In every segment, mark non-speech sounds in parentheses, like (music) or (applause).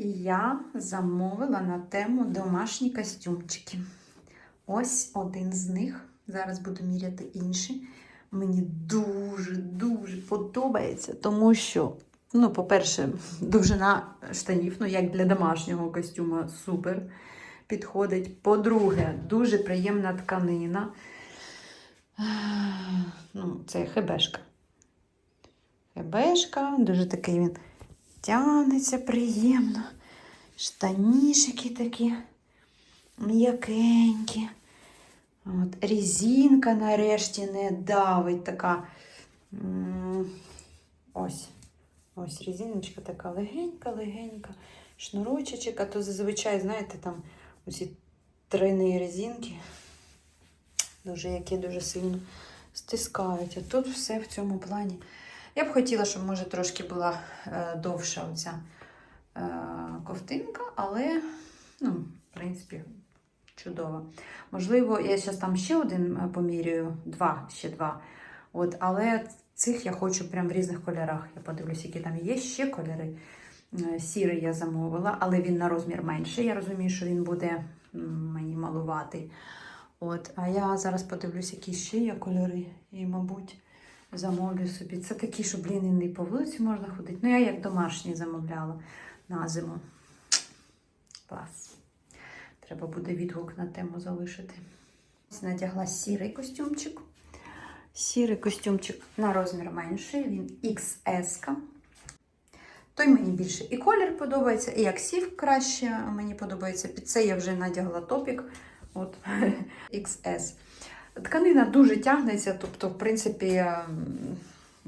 Я замовила на тему домашні костюмчики. Ось один з них. Зараз буду міряти інші. Мені дуже-дуже подобається, тому що, ну, по-перше, довжина штанів, ну, як для домашнього костюма, супер підходить. По-друге, дуже приємна тканина. Ну, це хебешка. Хебешка, дуже такий він тягнеться приємно. Штанішики такі м'якенькі. От, резинка нарешті не давить така. Ось. Ось резиночка така легенька-легенька. Шнурочечок, а то зазвичай, знаєте, там оці тройні резинки, дуже, які дуже сильно стискають. А тут все в цьому плані. Я б хотіла, щоб, може, трошки була е, довша оця е, ковтинка, але, ну, в принципі, чудово. Можливо, я зараз там ще один е, помірюю, два, ще два. От, але цих я хочу прям в різних кольорах. Я подивлюсь, які там є ще кольори. Сірий я замовила, але він на розмір менший. Я розумію, що він буде мені малуватий. От, а я зараз подивлюсь, які ще є кольори. І, мабуть, замовлю собі. Це такі, що, блін, і по вулиці можна ходити. Ну, я як домашні замовляла на зиму. Клас. Треба буде відгук на тему залишити. Надягла сірий костюмчик. Сірий костюмчик на розмір менший, він XS. Той мені більше і колір подобається, і як сів краще мені подобається. Під це я вже надягла топік. От (laughs) XS. Тканина дуже тягнеться, тобто, в принципі, ем,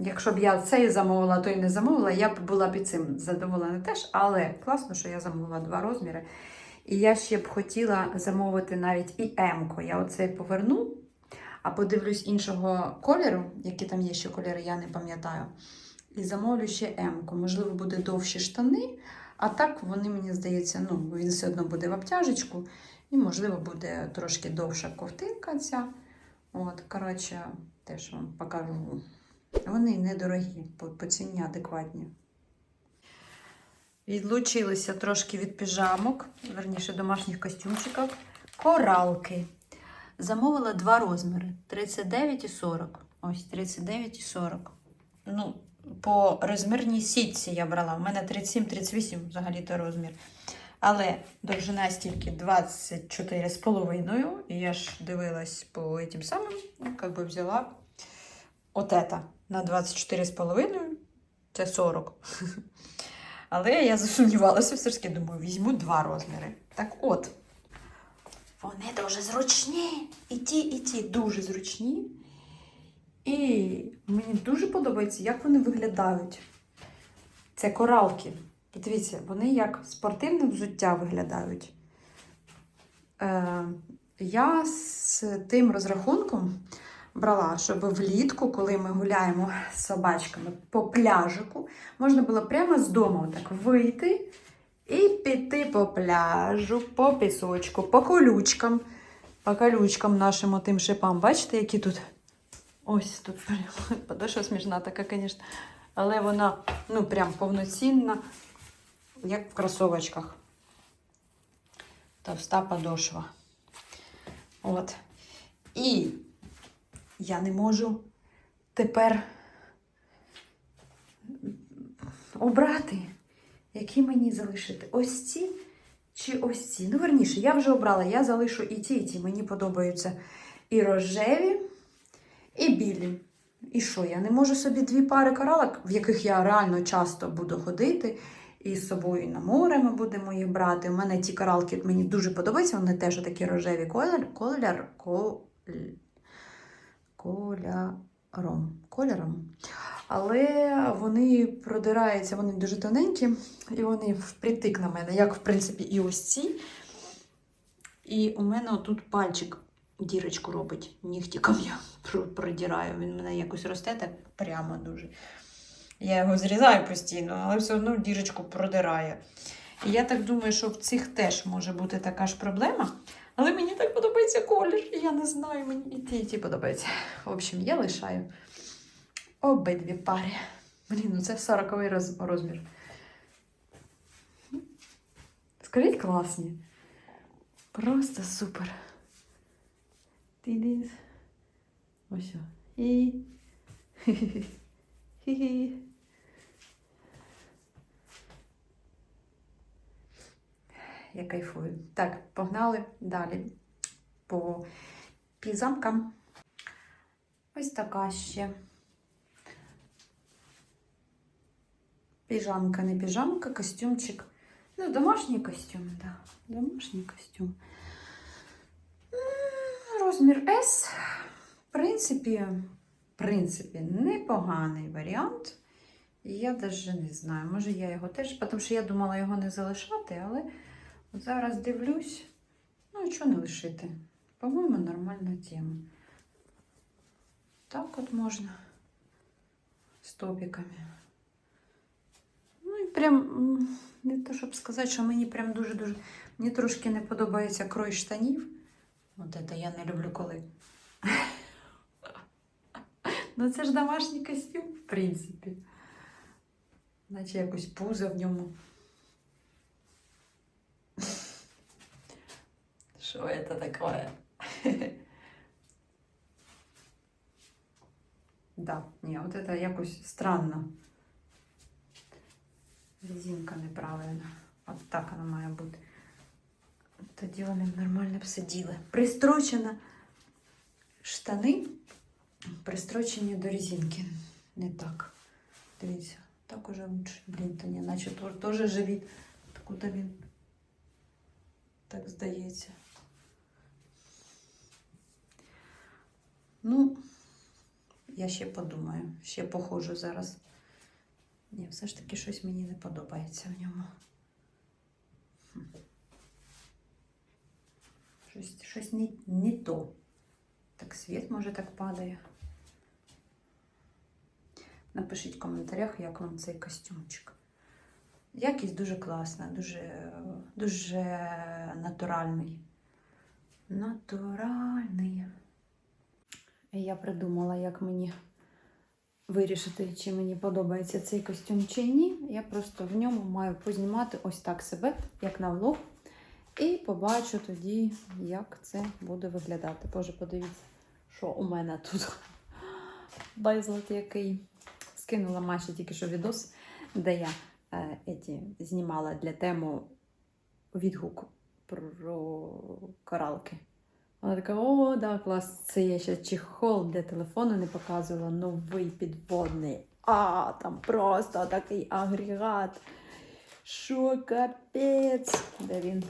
якщо б я цей замовила, то й не замовила, я б була і цим задоволена теж. Але класно, що я замовила два розміри. І я ще б хотіла замовити навіть і М-ку. Я оцей поверну, а подивлюсь іншого кольору, які там є ще кольори, я не пам'ятаю. І замовлю ще М-ку. Можливо, буде довші штани, а так вони, мені здається, ну, він все одно буде в обтяжечку. І, можливо, буде трошки довша ковтинка ця. От, коротше, теж вам покажу. Вони недорогі, по, по ціні адекватні. Відлучилися трошки від піжамок, верніше домашніх костюмчиків. Коралки. Замовила два розміри: 39 і 40. Ось 39 і 40. Ну, по розмірній сітці я брала. У мене 37-38 взагалі-то розмір. Але довжина стільки 24,5. І я ж дивилась по тим самим, ну, як би взяла от на 24,5. Це 40. (laughs) Але я засумнівалася все ж таки, думаю, візьму два розміри. Так от, вони дуже зручні. І ті, і ті дуже зручні. І мені дуже подобається, як вони виглядають. Це коралки. Подивіться, вони як спортивне взуття виглядають. Е, я з тим розрахунком брала, щоб влітку, коли ми гуляємо з собачками по пляжику, можна було прямо з дому так вийти і піти по пляжу, по пісочку, по колючкам, по колючкам нашим тим шипам. Бачите, які тут? Ось тут (laughs) подошва смішна така, звісно. Але вона ну, прям повноцінна, як в кросовочках. Товста подошва. От. І я не можу тепер обрати, які мені залишити. Ось ці чи ось ці. Ну, верніше, я вже обрала, я залишу і ті, і ті. Мені подобаються і рожеві, і білі. І що, я не можу собі дві пари коралок, в яких я реально часто буду ходити. І з собою на море ми будемо їх брати. У мене ті коралки мені дуже подобаються, вони теж такі рожеві колір, колір, кольором. кольором. Але вони продираються, вони дуже тоненькі, і вони впритик на мене, як, в принципі, і ось ці. І у мене отут пальчик дірочку робить. Нігтиком я продираю. Він мене якось росте так прямо дуже. Я його зрізаю постійно, але все одно дірочку продирає. І я так думаю, що в цих теж може бути така ж проблема. Але мені так подобається колір. Я не знаю, мені і ті, і ті подобається. В общем, я лишаю обидві пари. Блін, ну це 40 роз, розмір. Скажіть класні. Просто супер. Ти Ось. І. Хі-хі. Я кайфую. Так, погнали далі по пізамкам. Ось така ще. Піжамка, не піжамка, костюмчик. Ну, домашній костюм. Да. Домашній костюм. Розмір S. В принципі, в принципі, непоганий варіант. Я навіть не знаю, може я його теж, тому що я думала його не залишати, але зараз дивлюсь, ну і чого не лишити? По-моєму, нормальна тема. Так от можна з топіками. Ну і прям, не то щоб сказати, що мені прям дуже-дуже. Мені трошки не подобається крой штанів. От це я не люблю коли. (laughs) Ну це ж домашній костюм, в принципі. Наче якось пузо в ньому. Що це таке? Да, ні, от це якось странно. Резинка неправильна. От так вона має бути. Тоді вони б нормально б сиділи. Пристрочена штани пристрочені до резинки. Не так. Дивіться, так уже лучше. Блін, то ні, наче то- теж живіт. Куди він? Так здається. Ну, я ще подумаю, ще походжу зараз. Ні, все ж таки щось мені не подобається в ньому. Щось, щось не, не то. Так світ може так падає. Напишіть в коментарях, як вам цей костюмчик. Якість дуже класна, дуже, дуже натуральний. Натуральний. Я придумала, як мені вирішити, чи мені подобається цей костюм чи ні. Я просто в ньому маю познімати ось так себе, як на влог. І побачу тоді, як це буде виглядати. Боже, подивіться, що у мене тут безлад який. Скинула Маші тільки що відос, де я е, еті, знімала для тему відгук про коралки. Вона така: о, да, клас, це я ще чехол для телефону не показувала, новий підводний. А, там просто такий агрегат. Що капець? Де він?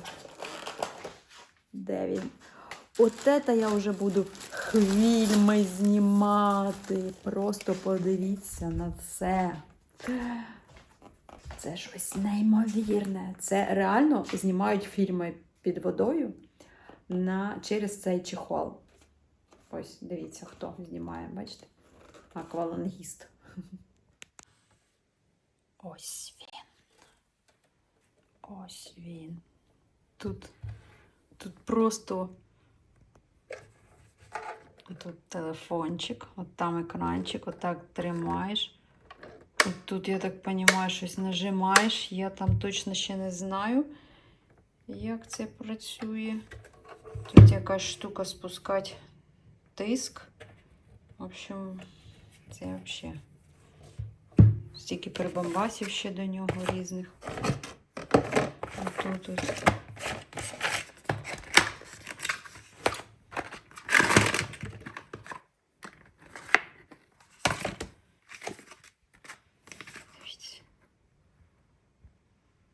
Де він? От це я вже буду фільми знімати. Просто подивіться на це. Це щось неймовірне. Це реально знімають фільми під водою на, через цей чехол. Ось, дивіться, хто знімає, бачите? Аквалангіст. (laughs) Ось він. Ось він. Тут, тут просто тут телефончик, от там екранчик, отак тримаєш. От тут, я так розумію, щось нажимаєш. Я там точно ще не знаю, як це працює. Тут якась штука спускати тиск. В общем, це взагалі. Стільки прибамбасів ще до нього різних. Отут ось.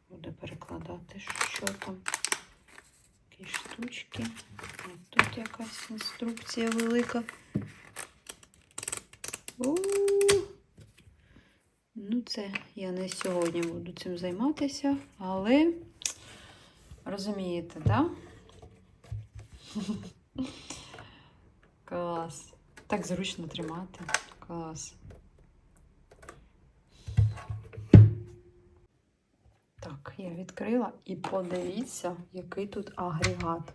Буду перекладати, що там. Такі штучки. Інструкція велика. У-у-у. Ну, це я не сьогодні буду цим займатися, але розумієте, так? (laughs) Клас. Так зручно тримати. Клас. Так, я відкрила і подивіться, який тут агрегат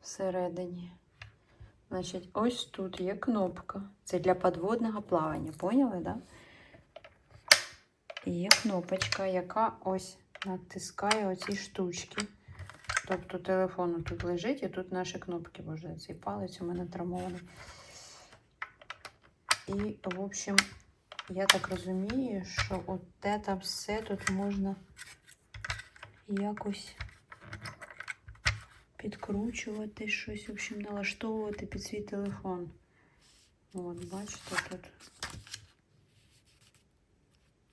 всередині. Значить, ось тут є кнопка. Це для підводного плавання, поняли? Да? І є кнопочка, яка ось натискає оці штучки. Тобто телефон тут лежить і тут наші кнопки. Боже, цей палець у мене травмований. І, в общем, я так розумію, що от там все тут можна якось підкручувати щось, в общем, налаштовувати під свій телефон. От, бачите, тут.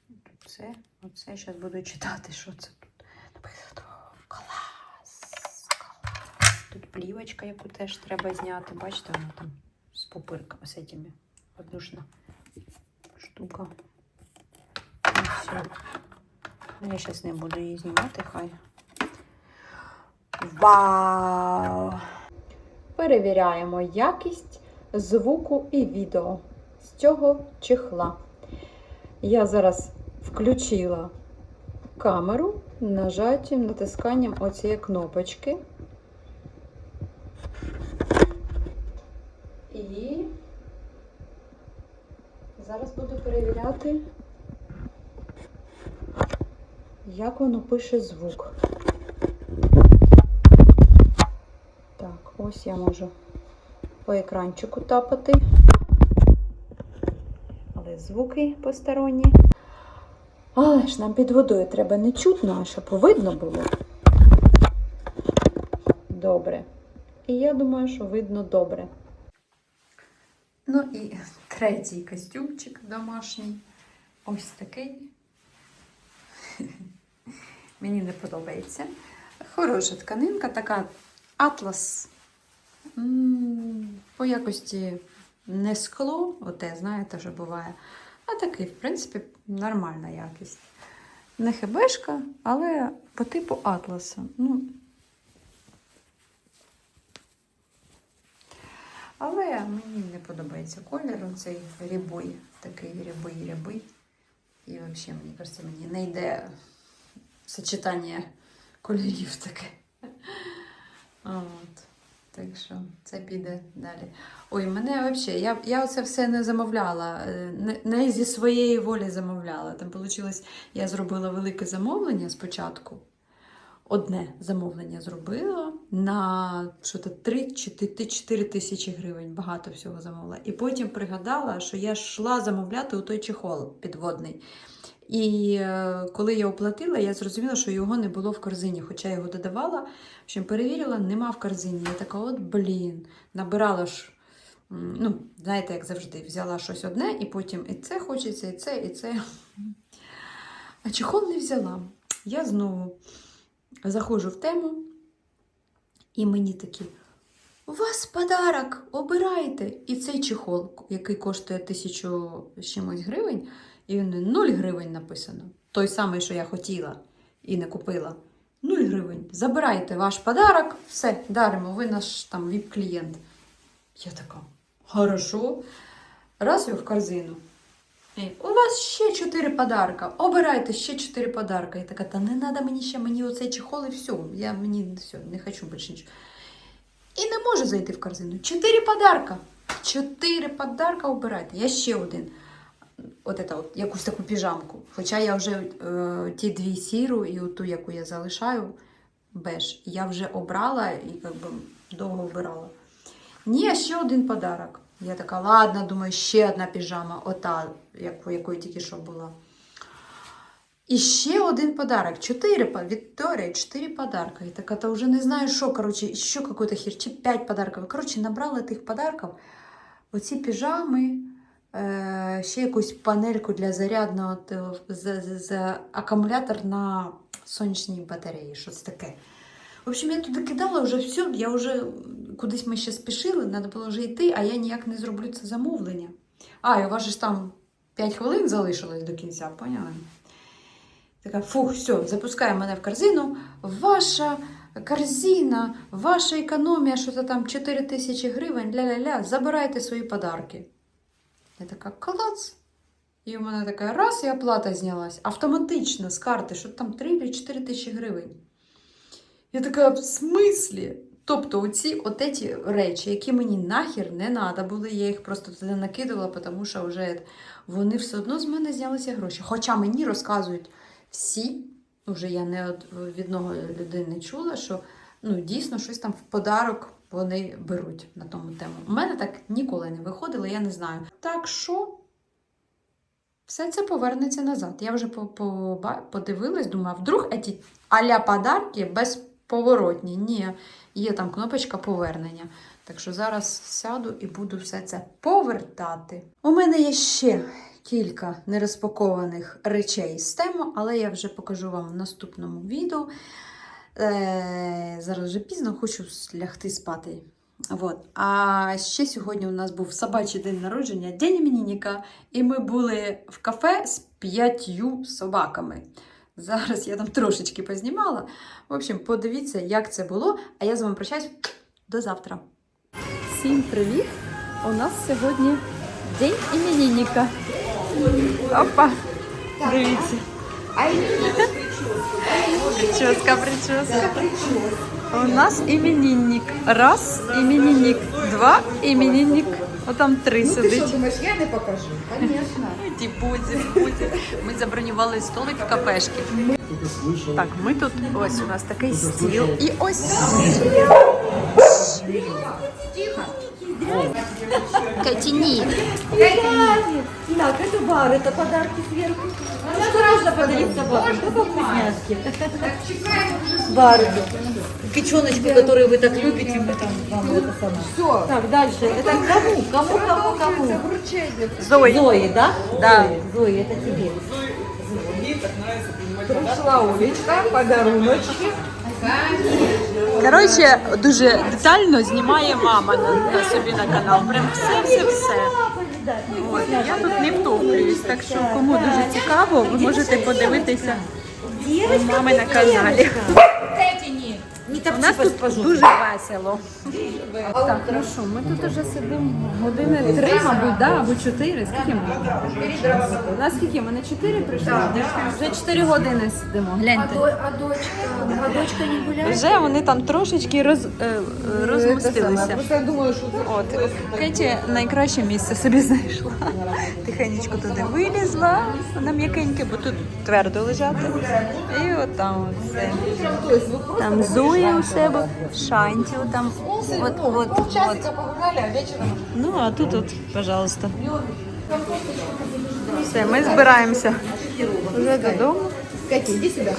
Тут це, оце. Зараз буду читати, що це тут. Клас. Тут плівочка, яку теж треба зняти. Бачите, вона там з пупирками, з этими. Воздушна штука. І все. Ну, я зараз не буду її знімати, хай. Вау! Перевіряємо якість звуку і відео з цього чехла. Я зараз включила камеру нажаттям, натисканням оцієї кнопочки. І зараз буду перевіряти, як воно пише звук. Так, ось я можу по екранчику тапати. Але звуки посторонні. Але ж нам під водою треба не чутно, а щоб видно було. Добре. І я думаю, що видно добре. Ну і третій костюмчик домашній. Ось такий. Мені не подобається. Хороша тканинка, така атлас. По якості не скло, оте, знаєте, що буває. А такий, в принципі, нормальна якість. Не хебешка, але по типу атласа. Ну, Але мені не подобається колір, цей рябой, такий рябий рябий. І взагалі, мені кажеться, мені не йде сочетання кольорів таке. От. Так що це піде далі. Ой, мене взагалі, я, я це все не замовляла, е, не, не зі своєї волі замовляла. Там вийшло, я зробила велике замовлення спочатку. Одне замовлення зробила на що то 3-4 тисячі гривень. Багато всього замовила. І потім пригадала, що я йшла замовляти у той чехол підводний. І е, коли я оплатила, я зрозуміла, що його не було в корзині, хоча я його додавала. В общем, перевірила, нема в корзині. Я така, от блін, набирала ж. Ну, знаєте, як завжди, взяла щось одне, і потім і це хочеться, і це, і це. А чехол не взяла. Я знову заходжу в тему, і мені такі. У вас подарок, обирайте. І цей чехол, який коштує тисячу чимось гривень, і він 0 гривень написано. Той самий, що я хотіла і не купила. 0 гривень. Забирайте ваш подарок, все, даримо, ви наш там віп-клієнт. Я така, хорошо. Раз його в корзину. І, у вас ще 4 подарка. Обирайте ще 4 подарка. Я така, та не треба мені ще мені оцей чехол і все. Я мені все, не хочу більше нічого. І не можу зайти в корзину. Чотири подарка. Чотири подарка обирайте. Я ще один. От это, от, якусь таку піжамку. Хоча я вже е, ті дві сіру і ту, яку я залишаю, беж, я вже обрала і как би, довго обирала. Ні, ще один подарок. Я така, ладно, думаю, ще одна піжама, ота, яку, якої тільки що була. І ще один подарок. Чотири Вікторія, чотири подарка. І така, та вже не знаю, що, коротше, ще какой-то хір, чи п'ять подарків. Коротше, набрала тих подарків. Оці піжами, ще якусь панельку для зарядного теле- з, з, з акумулятор на сонячній батареї. Щось таке. В общем, я туди кидала вже все, я вже кудись ми ще спішили, треба було вже йти, а я ніяк не зроблю це замовлення. А, і у вас же там 5 хвилин залишилось до кінця, поняли? Така, фух, все, запускає мене в корзину. Ваша корзина, ваша економія, що то там 4 тисячі гривень, ля-ля-ля, забирайте свої подарки. Я така, клац. І у мене така раз, і оплата знялась. Автоматично з карти, що там 3 чи 4 тисячі гривень. Я така, в смислі? Тобто оці отеті речі, які мені нахер не треба були, я їх просто туди накидала, тому що вже вони все одно з мене знялися гроші. Хоча мені розказують всі, вже я не від одного людини чула, що ну, дійсно щось там в подарок вони беруть на тому тему. У мене так ніколи не виходило, я не знаю. Так що все це повернеться назад. Я вже по- по- подивилась, думаю, вдруг ці аля подарки безповоротні. Ні, є там кнопочка повернення. Так що зараз сяду і буду все це повертати. У мене є ще кілька нерозпакованих речей з тему, але я вже покажу вам в наступному відео. Е, зараз вже пізно, хочу лягти спати. Вот. А ще сьогодні у нас був собачий день народження, день іменинника, і ми були в кафе з п'ятью собаками. Зараз я там трошечки познімала. В общем, подивіться, як це було. А я з вами прощаюсь до завтра. Всім привіт! У нас сьогодні день іменинника. Опа! Дивіться. Прическа, прическа. У нас іменинник. Раз іменинник, два іменинник. О, там три сидить. думаешь, я не покажу? Конечно. Ті будь, будь. Ми забронювали столик в кафешки. Так, ми тут ось у нас такий стіл. І ось Катіні. Так, это бар, это подарки сверху. Что нужно подарить собаке? Только вкусняшки. Барби. Печеночку, которую вы так любите, мы там вам это самое. Все. Так, дальше. Это кому? Кому, кому, кому? Зої. Зои, да? Да. Зои, Зои, это тебе. Пришла Олечка, подаруночки. Коротше, дуже детально знімає мама на, на собі на канал. Прям все, все, все. От, я тут не втоплююсь, так що кому дуже цікаво, ви можете подивитися у мами на каналі. У нас тут дуже весело. Так, ну що, ми тут уже сидимо години три, мабуть, да, або чотири. Скільки ми? У нас скільки? Ми на чотири прийшли? Вже чотири години сидимо. Гляньте. А дочка, а дочка не гуляет? Вже вони там трошечки роз, е, е, розмістилися. Просто я думаю, что От Кеті найкраще місце собі знайшла. Тихенечко туди вилізла, вона м'якеньке, бо тут твердо лежати. І от там все. Там Зоя у себе, Шанті там. От, от, от. Ну, а тут от, пожалуйста. Все, ми збираємося вже додому. Катя, иди сюда.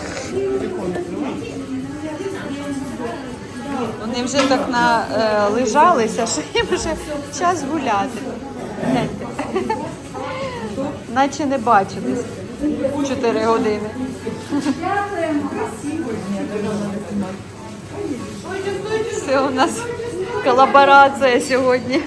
Вони вже так належалися, що їм вже час гуляти. Гляньте. Наче не бачились чотири години. Все у нас колаборація сьогодні.